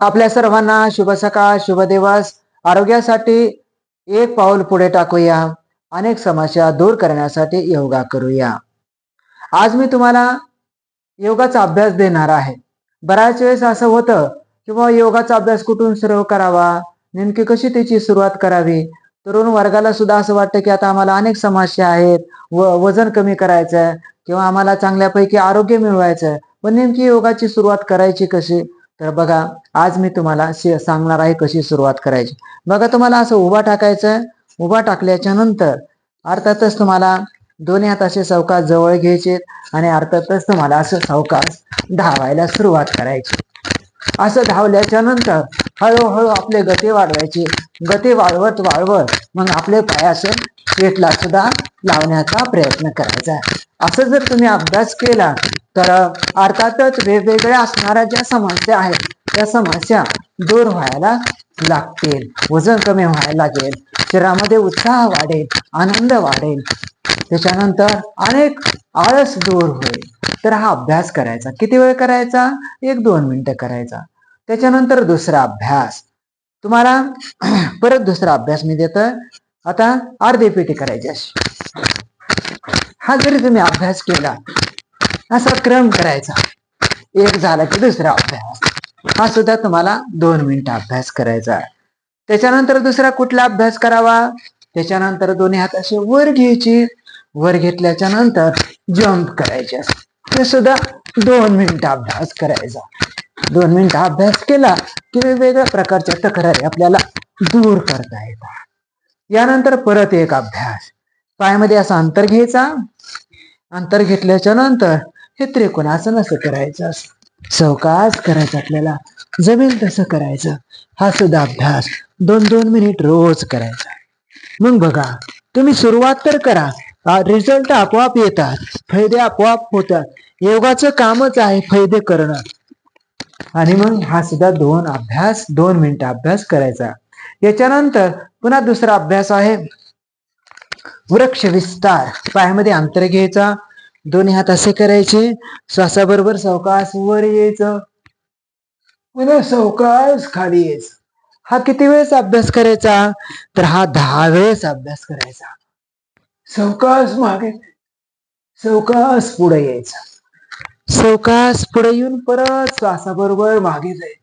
आपल्या सर्वांना शुभ सकाळ शुभ दिवस. आरोग्यासाठी एक पाऊल पुढे टाकूया. अनेक समस्या दूर करण्यासाठी योगा करूया. आज मी तुम्हाला योगाचा अभ्यास देणार आहे. बऱ्याच वेळेस असं होतं की योगाचा अभ्यास कुठून सुरू करावा? नेमकी कशी त्याची सुरुवात करावी? तरुण वर्गाला सुद्धा असं वाटतं की आता आम्हाला अनेक समस्या आहेत. व वजन कमी करायचं आहे किंवा आम्हाला चांगल्यापैकी आरोग्य मिळवायचं आहे पण नेमकी योगाची सुरुवात करायची कशी? तर बघा आज मी तुम्हाला सांगणार आहे कशी सुरुवात करायची. बघा तुम्हाला असं उभा टाकायचं उभा टाकल्याच्या नंतर अर्थातच तुम्हाला दोन्ही हात असे सावकाश जवळ घ्यायचे आणि अर्थातच तुम्हाला असं सावकाश धावायला सुरुवात करायची. असं धावल्याच्या नंतर हळूहळू आपले गती वाढवायची. गती वाढवत वाढवत मग आपले पाय असं पेटला सुद्धा लावण्याचा प्रयत्न करायचा आहे. असं जर तुम्ही अभ्यास केला तर अर्थातच वेगवेगळ्या असणाऱ्या ज्या समस्या आहेत त्या समस्या दूर व्हायला लागतील वजन कमी व्हायला लागेल शरीरामध्ये उत्साह वाढेल आनंद वाढेल. त्याच्यानंतर अनेक आळस दूर होईल. तर हा अभ्यास करायचा. किती वेळ करायचा? एक दोन मिनिटं करायचा. त्याच्यानंतर दुसरा अभ्यास. तुम्हाला परत दुसरा अभ्यास मी देतोय. आता अर्धी पेटी करायची. अशी हा जरी तुम्ही अभ्यास केला असा क्रम करायचा. एक झाला की दुसरा अभ्यास. हा सुद्धा तुम्हाला दोन मिनिटं अभ्यास करायचा त्याच्यानंतर दुसरा कुठला अभ्यास करावा? त्याच्यानंतर दोन्ही हात असे वर घ्यायचे. वर घेतल्याच्या नंतर जम्प करायचे. ते सुद्धा दोन मिनिटं अभ्यास करायचा. दोन मिनिटं अभ्यास केला की वेगवेगळ्या प्रकारच्या तक्रारी आपल्याला दूर करता येतात. यानंतर परत एक अभ्यास. पायामध्ये असं अंतर घ्यायचा. अंतर घेतल्याच्या नंतर हे त्रिकोणासन असं करायचं सवकाश करायचं आपल्याला. जमेल तसं करायचं. हा सुद्धा अभ्यास दोन दोन मिनिट रोज करायचा. मग बघा तुम्ही सुरुवात तर करा. रिझल्ट आपोआप येतात. फायदे आपोआप होतात. योगाचं कामच आहे फायदे करणं. आणि मग हा सुद्धा दोन अभ्यास दोन मिनिट अभ्यास करायचा. याच्यानंतर पुन्हा दुसरा अभ्यास आहे. वृक्ष विस्तार. पायामध्ये अंतर घ्यायचा. दोन्ही हात असे करायचे. श्वासाबरोबर सावकाश वर यायचं. पुन्हा सावकाश खाली यायचं. हा किती वेळेस अभ्यास करायचा? तर हा दहा वेळेस अभ्यास करायचा. सावकाश मागे. सवकास पुढे यायचा. सवकास पुढे येऊन परत श्वासाबरोबर मागे जायचं.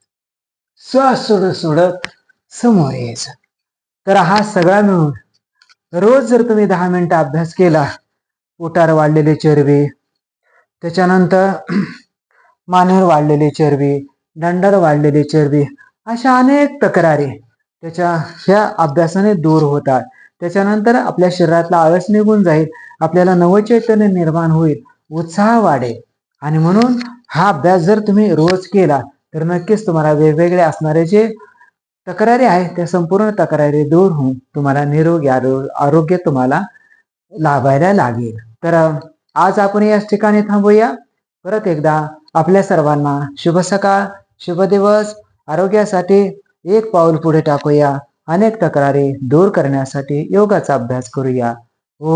श्वास सोडत सोडत समोर यायचं. तर हा सगळा मिळून रोज जर तुम्ही दहा मिनिटं अभ्यास केला पोटार वाढलेली चरबी. त्याच्यानंतर मानेवर वाढलेली चरबी दंडार वाढलेली चरबी अशा अनेक तक्रारी त्याच्या ह्या अभ्यासाने दूर होतात. त्याच्यानंतर आपल्या शरीरातला आळस निघून जाईल आपल्याला नवचैतन्य निर्माण होईल उत्साह वाढेल. आणि म्हणून हा अभ्यास जर तुम्ही रोज केला तर नक्कीच तुम्हाला वेगवेगळे असणारे जे तक्रारी आहे त्या संपूर्ण तक्रारी दूर होऊन तुम्हाला निरोगी आरो- आरोग्य तुम्हाला लाभायला लागेल. तर आज आपण याच ठिकाणी थांबूया. परत एकदा आपल्या सर्वांना शुभ सकाळ शुभ दिवस. आरोग्यासाठी एक पाऊल पुढे टाकूया. अनेक तक्रारी दूर करण्यासाठी योगाचा अभ्यास करूया. ओ